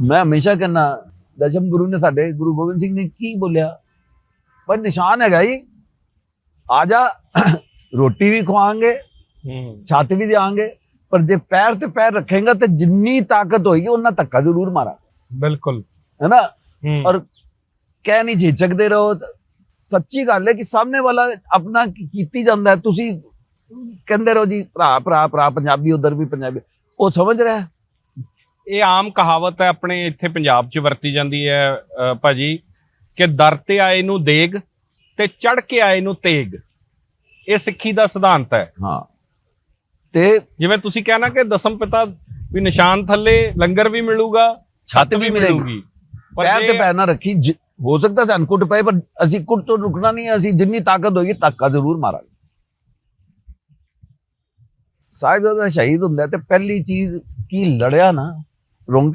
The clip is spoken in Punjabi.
ਮੈਂ ਹਮੇਸ਼ਾ ਕਹਿੰਦਾ ਦਸ਼ਮ ਗੁਰੂ ਨੇ ਸਾਡੇ ਗੁਰੂ ਗੋਬਿੰਦ ਸਿੰਘ ਨੇ ਕੀ ਬੋਲਿਆ? ਪਰ ਨਿਸ਼ਾਨ ਹੈਗਾ ਹੀ ਆ ਜਾ ਰੋਟੀ ਵੀ ਖਵਾਵਾਂਗੇ ਹੂੰ। ਛੱਤ ਵੀ ਦੇਵਾਂਗੇ ਪਰ ਜੇ ਪੈਰ ਤੇ ਪੈਰ ਰੱਖੇਗਾ ਤੇ ਜਿੰਨੀ ਤਾਕਤ ਹੋਏਗੀ ਉਹਨਾਂ ਧੱਕਾ ਜ਼ਰੂਰ ਮਾਰਾ ਬਿਲਕੁਲ। ਹੈ ਨਾ? ਔਰ ਕਹਿ ਨਹੀਂ ਝਿਜਕਦੇ ਰਹੋ। ਸੱਚੀ ਗੱਲ ਹੈ ਕਿ ਸਾਹਮਣੇ ਵਾਲਾ ਆਪਣਾ ਕੀਤੀ ਜਾਂਦਾ ਤੁਸੀਂ ਕਹਿੰਦੇ ਰਹੋ ਜੀ ਭਰਾ ਭਰਾ ਭਰਾ ਪੰਜਾਬੀ ਉਧਰ ਵੀ ਪੰਜਾਬੀ। ਉਹ ਸਮਝ ਰਿਹਾ। ਇਹ ਆਮ ਕਹਾਵਤ ਹੈ ਆਪਣੇ ਇੱਥੇ ਪੰਜਾਬ 'ਚ ਵਰਤੀ ਜਾਂਦੀ ਹੈ ਭਾਜੀ ਕਿ ਦਰ ਤੇ ਆਏ ਨੂੰ ਦੇਗ ਤੇ ਚੜ ਕੇ ਆਏ ਨੂੰ ਤੇਗ। ਇਹ ਸਿੱਖੀ ਦਾ ਸਿਧਾਂਤ ਹੈ। ਹਾਂ। ਤੇ ਜਿਵੇਂ ਤੁਸੀਂ ਕਹਿਣਾ ਕਿ ਦਸਮ ਪਿਤਾ ਵੀ ਨਿਸ਼ਾਨ ਥੱਲੇ ਲੰਗਰ ਵੀ ਮਿਲੂਗਾ ਛੱਤ ਵੀ ਮਿਲੇਗੀ। ਪਰ ਤੇ ਪੈਰ ਨਾ ਰੱਖੀ ਹੋ ਸਕਦਾ ਸਾਨੂੰ ਕੁੱਟ ਪਏ ਪਰ ਅਸੀਂ ਕੁੱਟ ਤੋਂ ਰੁਕਣਾ ਨਹੀਂ ਅਸੀਂ ਜਿੰਨੀ ਤਾਕਤ ਹੋਏਗੀ ਧੱਕਾ ਜ਼ਰੂਰ ਮਾਰਾਂਗੇ। ਸਾਹਿਬ ਦਾ ਸ਼ਹੀਦ ਹੁੰਦਾ ਤੇ ਪਹਿਲੀ ਚੀਜ਼ ਕੀ ਲੜਿਆ ਨਾ 롱